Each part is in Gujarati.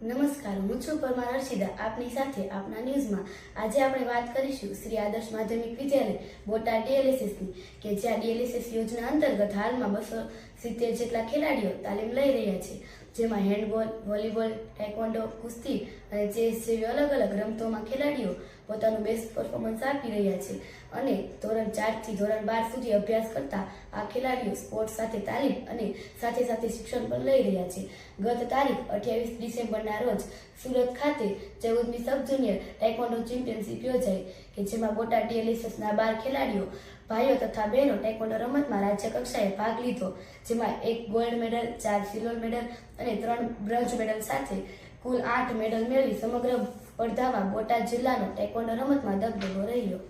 છું પરમાર હર્ષિદા. આપની સાથે આપના ન્યૂઝમાં આજે આપણે વાત કરીશું શ્રી આદર્શ માધ્યમિક વિદ્યાલય બોટાદ ડીએલએસએસની કે જ્યાં ડીએલએસએસ યોજના અંતર્ગત હાલમાં બસો સિત્તેર જેટલા ખેલાડીઓ તાલીમ લઈ રહ્યા છે. જેમાં હેન્ડબોલ, વોલીબોલ, ટેકવોન્ડો, કુસ્તી અને ચેસ જેવી અલગ અલગ રમતોમાં ખેલાડીઓ પોતાનું બેસ્ટ પરફોર્મન્સ આપી રહ્યા છે. અને ધોરણ ચારથી ધોરણ બાર સુધી અભ્યાસ કરતા આ ખેલાડીઓ સ્પોર્ટ્સ સાથે તાલીમ અને સાથે સાથે શિક્ષણ પણ લઈ રહ્યા છે. ગત તારીખ અઠ્યાવીસ ડિસેમ્બરના રોજ સુરત ખાતે ચૌદમી સબ જુનિયર ટાઇકોન્ડો ચેમ્પિયનશિપ યોજાઈ, કે જેમાં બોટાદ ડીએલએસએસના બાર ખેલાડીઓ, ભાઈઓ તથા બહેનો ટાઇકોન્ડો રમતમાં રાજ્ય કક્ષાએ ભાગ લીધો, જેમાં એક ગોલ્ડ મેડલ ચાર સિલ્વર મેડલ અને ત્રણ બ્રોન્ઝ મેડલ સાથે કુલ આઠ મેડલ મેળવી સમગ્ર સ્પર્ધામાં બોટાદ જિલ્લાનો ટાઇકોન્ડો રમતમાં દબદબો રહ્યો.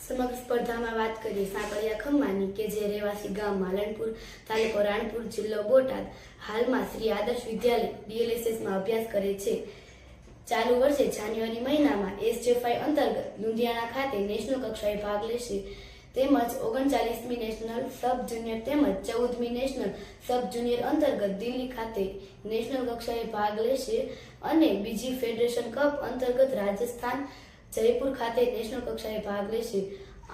સમગ્ર સ્પર્ધામાં વાત કરીએ સાંકળિયા ખમ્માની કે જે રહેવાસી ગામ માલણપુર તાલુકો રાણપુર જિલ્લો બોટાદ હાલમાં શ્રી આદર્શ વિદ્યાલય ડીએલએસએસમાં અભ્યાસ કરે છે. ચાલુ વર્ષે જાન્યુઆરી મહિનામાં એસજેફઆઈ અંતર્ગત લુંધિયાણા ખાતે નેશનલ કક્ષાએ ભાગ લેશે. તેમજ ઓગણચાલીસમી નેશનલ સબ જુનિયર તેમજ ચૌદમી નેશનલ સબ જુનિયર અંતર્ગત દિલ્હી ખાતે નેશનલ કક્ષાએ ભાગ લેશે અને બીજી ફેડરેશન કપ અંતર્ગત રાજસ્થાન જયપુર ખાતે નેશનલ કક્ષાએ ભાગ લેશે.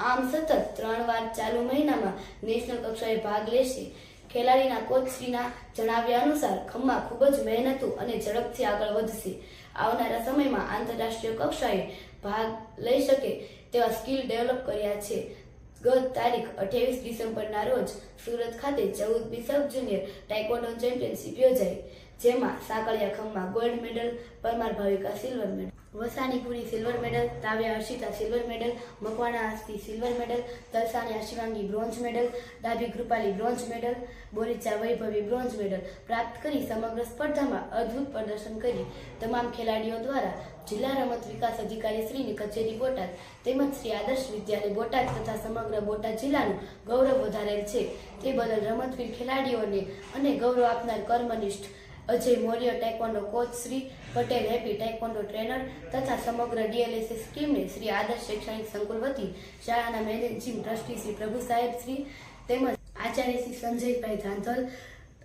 આમ સતત ત્રણ વાર ચાલુ મહિનામાં નેશનલ કક્ષાએ ભાગ લેશે. ખેલાડીના કોચશ્રીના જણાવ્યા અનુસાર ખમ્મા ખૂબ જ મહેનતુ અને ઝડપથી આગળ વધશે. આવનારા સમયમાં આંતરરાષ્ટ્રીય કક્ષાએ ભાગ લઈ શકે તેવા સ્કિલ ડેવલપ કર્યા છે. ગત તારીખ અઠ્યાવીસ ડિસેમ્બરના રોજ સુરત ખાતે ચૌદમી બિસબ જુનિયર ટાઇકોન્ડો ચેમ્પિયનશિપ યોજાઈ. જેમાં Sankaliya Khamma gold medal Parmar Bhavika silver medal Vasanipuri silver medal Tavya Harshita silver medal Makwana Asti silver medal Talsaniya Ashivangi bronze medal Dabhi Krupali bronze medal Boricha Vaibhavi bronze medal પ્રાપ્ત કરી સમગ્ર સ્પર્ધામાં અદ્ભુત પ્રદર્શન કરી તમામ ખેલાડીઓ દ્વારા જિલ્લા રમત વિકાસ અધિકારી શ્રીની કચેરી બોટાદ તેમજ શ્રી આદર્શ વિદ્યાલય બોટાદ તથા સમગ્ર બોટાદ જિલ્લાનું ગૌરવ વધારેલ છે. તે બદલ રમતવીર ખેલાડીઓને અને ગૌરવ આપનાર કર્મનિષ્ઠ Ajay Maurya taekwondo coach Shri Patel Happy taekwondo trainer તથા સમગ્ર ડીએલએસએસ ટીમને શ્રી આદર્શ શૈક્ષણિક સંકુલ વતી શાળાના મેનેજિંગ ટ્રસ્ટી શ્રી પ્રભુ સાહેબ, શ્રી તેમજ આચાર્ય શ્રી સંજયભાઈ ધાંધલ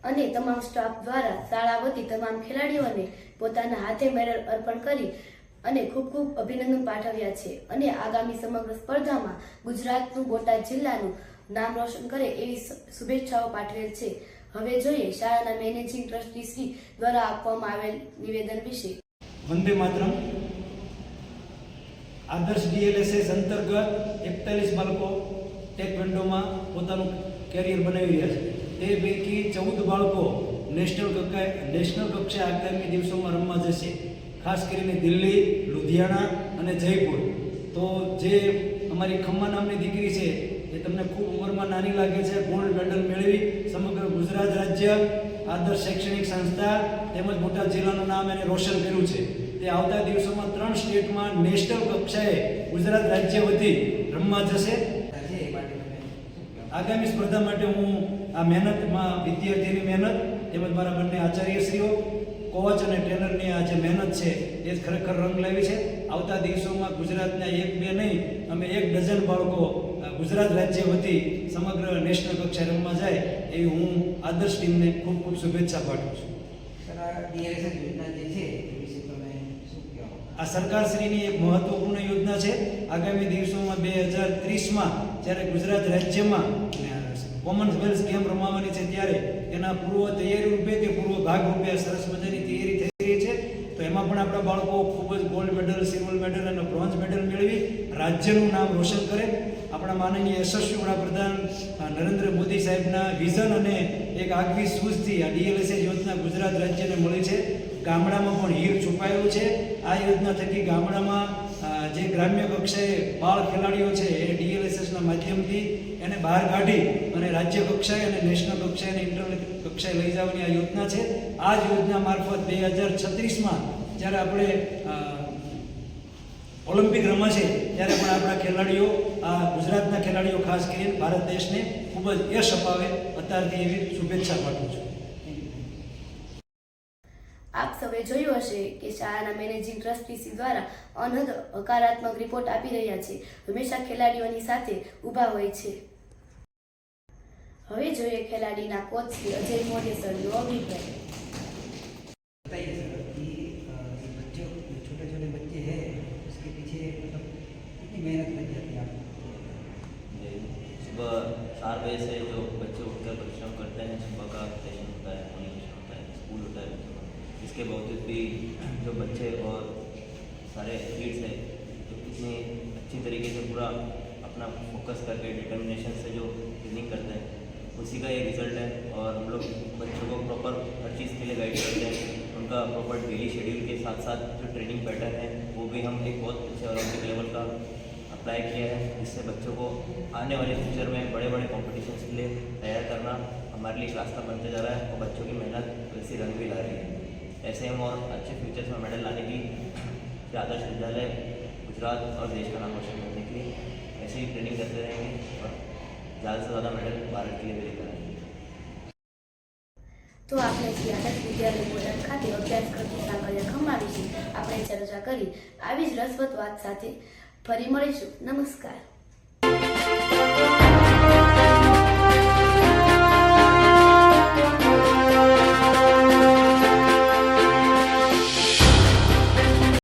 અને તમામ સ્ટાફ દ્વારા શાળા વતી તમામ ખેલાડીઓને પોતાના હાથે મેડલ અર્પણ કરી અને ખૂબ ખૂબ અભિનંદન પાઠવ્યા છે અને આગામી સમગ્ર સ્પર્ધામાં ગુજરાતનું બોટાદ જિલ્લાનું નામ રોશન કરે એવી શુભેચ્છાઓ પાઠવેલ છે. હવે જોઈએ, શાળાના મેનેજિંગ ટ્રસ્ટી શ્રી દ્વારા આપવામાં આવેલ નિવેદન વિશે. વંદે માતરમ. આદર્શ ડીએલએસએસ અંતર્ગત એકતાલીસ બાળકો ટેકવેન્ડોમાં પોતાનું કેરિયર બનાવી રહ્યા છે. તે પૈકી ચૌદ બાળકો નેશનલ કક્ષાએ નેશનલ કક્ષાએ આગામી દિવસોમાં રમવા જશે. ખાસ કરીને દિલ્હી, લુધિયાણા અને જયપુર. તો જે અમારી ખમ્મા નામની દીકરી છે એ તમને ખૂબ ઉંમરમાં નાની લાગે છે. ગોલ્ડ મેડલ મેળવી સમગ્ર ગુજરાત રાજ્ય આદર્શ શૈક્ષણિક સંસ્થા તેમજ બોટાદ જિલ્લાનું નામ એને રોશન કર્યું છે. તે આવતા દિવસોમાં ત્રણ સ્ટેટમાં નેશનલ કક્ષાએ ગુજરાત રાજ્ય વતી રમવા જશે. આગામી સ્પર્ધા માટે હું આ મહેનતમાં વિદ્યાર્થીની મહેનત તેમજ મારા બંને આચાર્યશ્રીઓ કોચ અને ટ્રેનરની આ જે મહેનત છે એ જ ખરેખર રંગ લાવી છે. આવતા દિવસોમાં ગુજરાતના એક બે નહીં અમે એક ડઝન બાળકો ગુજરાત રાજ્ય વતી સમગ્ર નેશનલ કક્ષાએ રમવા જાય એવી હું આદર્શ ટીમને ખૂબ ખૂબ શુભેચ્છા પાઠવું છું આ DLSS યોજના જે છે એ વિશે તમે શું કહેવા માંગો? આ સરકારશ્રીની એક મહત્વપૂર્ણ યોજના છે આગામી દિવસોમાં બે હજાર ત્રીસમાં જ્યારે ગુજરાત રાજ્યમાં કોમનવેલ્થ ગેમ રમાવાની છે ત્યારે એના પૂર્વ તૈયારી રૂપે કે પૂર્વ ભાગ રૂપે સરસ મજાની તૈયારી એમાં પણ આપણા બાળકો ખૂબ જ ગોલ્ડ મેડલ સિલ્વર મેડલ અને બ્રોન્ઝ મેડલ મેળવી રાજ્યનું નામ રોશન કરે. આપણા માનનીય યશસ્વી વડાપ્રધાન નરેન્દ્ર મોદી સાહેબના વિઝન અને એક આગવી સૂઝથી આ ડીએલએસએ યોજના ગુજરાત રાજ્યને મળી છે. ગામડામાં પણ હીર છુપાયેલું છે. આ યોજના થકી ગામડામાં જે ગ્રામ્ય કક્ષાએ બાળ ખેલાડીઓ છે એ ડીએલએસએસના માધ્યમથી એને બહાર કાઢી અને રાજ્ય કક્ષાએ અને નેશનલ કક્ષાએ અને ઇન્ટરનેટ કક્ષાએ લઈ જવાની આ યોજના છે. આ જ યોજના મારફત બે હજાર છત્રીસમાં જ્યારે આપણે ઓલિમ્પિક ઓલિમ્પિક રમાશે, ત્યારે પણ આપણા ખેલાડીઓ આ ગુજરાતના ખેલાડીઓ ખાસ કરીને ભારત દેશને ખૂબ જ યશ અપાવે. અત્યારથી એવી શુભેચ્છા પાઠવું છું. આપ સૌએ જોયું હશે કે શાળાના મેનેજિંગ ટ્રસ્ટીસી દ્વારા અનહદ હકારાત્મક રિપોર્ટ આપી રહ્યા છે. હંમેશા ખેલાડીઓની સાથે ઊભા હોય છે. હવે જોઈએ ખેલાડીના કોચ અજય મોઢે સરનો અભિપ્રાય मेहनत लग जाती है। सुबह चार बजे से जो बच्चे उठकर परिश्रम करते हैं, सुबह का सेशन होता है मॉर्निंग होता है स्कूल होता है तो इसके बावजूद भी जो बच्चे और सारे एथलीट्स हैं, जो कितने अच्छी तरीके से पूरा अपना फोकस करके डिटर्मिनेशन से जो ट्रेनिंग करते हैं, उसी का ये रिज़ल्ट है। और हम लोग बच्चों को प्रॉपर हर चीज़ के लिए गाइड करते हैं। उनका प्रॉपर डेली शेड्यूल के साथ साथ जो ट्रेनिंग पैटर्न है, वो भी हम एक बहुत अच्छे ओलंपिक लेवल का अप्लाई किया है जिससे बच्चों को आने वाले फ्यूचर में बड़े बड़े कॉम्पिटिशन के लिए तैयार करना हमारे लिए एक रास्ता बनते जा रहा है और बच्चों की मेहनत वैसी रंग भी ला रही है ऐसे हम और अच्छे फ्यूचर्स में मेडल लाने की श्री आदर्श विद्यालय गुजरात और देश का नाम रोशन करने के लिए ऐसे ही ट्रेनिंग करते रहेंगे और ज़्यादा से ज़्यादा मेडल भारत के लिए भी लेकर आएंगे તો આપણે શ્રી આદર્શ વિદ્યાલય બોટાદ ખાતે અભ્યાસ કરતી સાંકળિયા ખમ્મા વિશે આપણે ચર્ચા કરી આવી જ રસપ્રદ વાત સાથે ફરી મળીશું નમસ્કાર